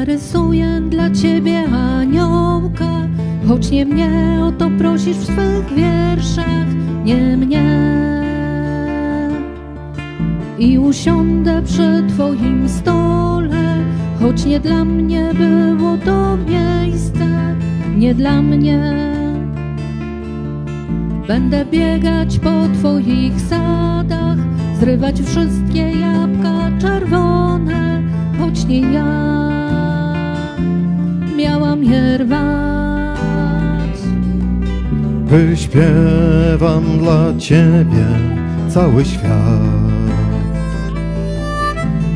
Narysuję dla ciebie aniołka, choć nie mnie o to prosisz w swych wierszach, nie mnie. I usiądę przy twoim stole, choć nie dla mnie było to miejsce, nie dla mnie. Będę biegać po twoich sadach, zrywać wszystkie jabłka czerwone, choć nie ja je rwać. Wyśpiewam dla Ciebie cały świat.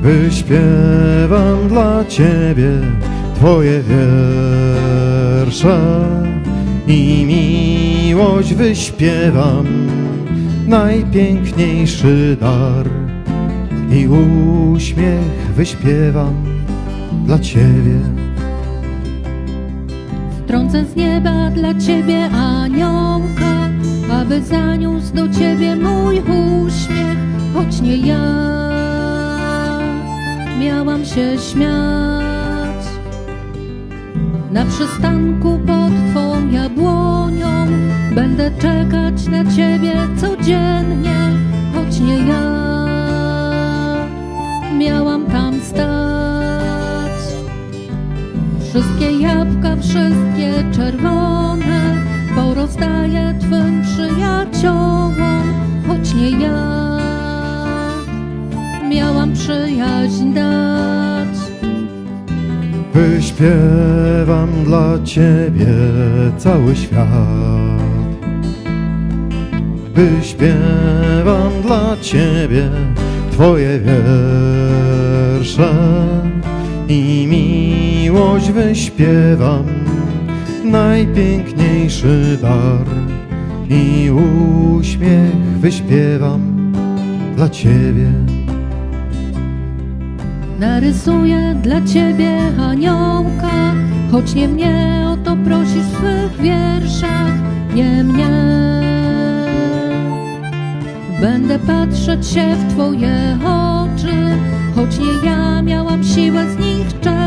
Wyśpiewam dla Ciebie Twoje wiersze i miłość wyśpiewam, najpiękniejszy dar i uśmiech wyśpiewam dla Ciebie. Trącę z nieba dla ciebie aniołka, aby zaniósł do ciebie mój uśmiech, choć nie ja miałam się śmiać. Na przystanku pod twą jabłonią będę czekać na ciebie codziennie, choć nie ja miałam tam stać. Wszystkie jabłka, wszystkie czerwone Porozdaję twym przyjaciołom Choć nie ja. Miałam przyjaźń dać. Wyśpiewam dla Ciebie cały świat. Wyśpiewam dla Ciebie Twoje wiersze i miłość wyśpiewam, najpiękniejszy dar i uśmiech wyśpiewam dla Ciebie. Narysuję dla ciebie aniołka Choć nie mnie o to prosisz w swych wierszach Nie mnie Będę patrzeć się w twoje oczy Choć nie ja miałam siłę z nich czerpać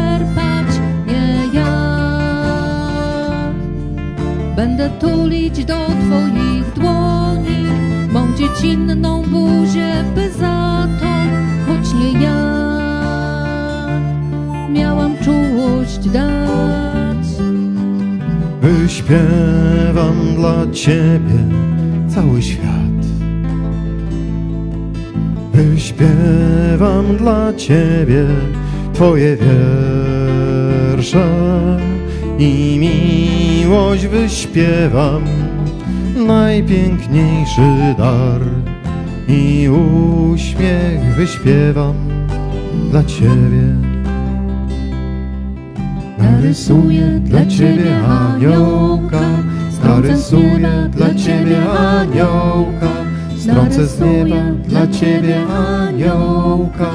Będę tulić do twoich dłoni Mą dziecinną buzię, by za to Choć nie ja miałam czułość dać. Wyśpiewam dla Ciebie cały świat. Wyśpiewam dla Ciebie Twoje wiersze i miłość wyśpiewam, najpiękniejszy dar i uśmiech wyśpiewam dla Ciebie. Narysuję dla Ciebie aniołka, narysuję dla Ciebie aniołka, strącę z nieba dla Ciebie aniołka.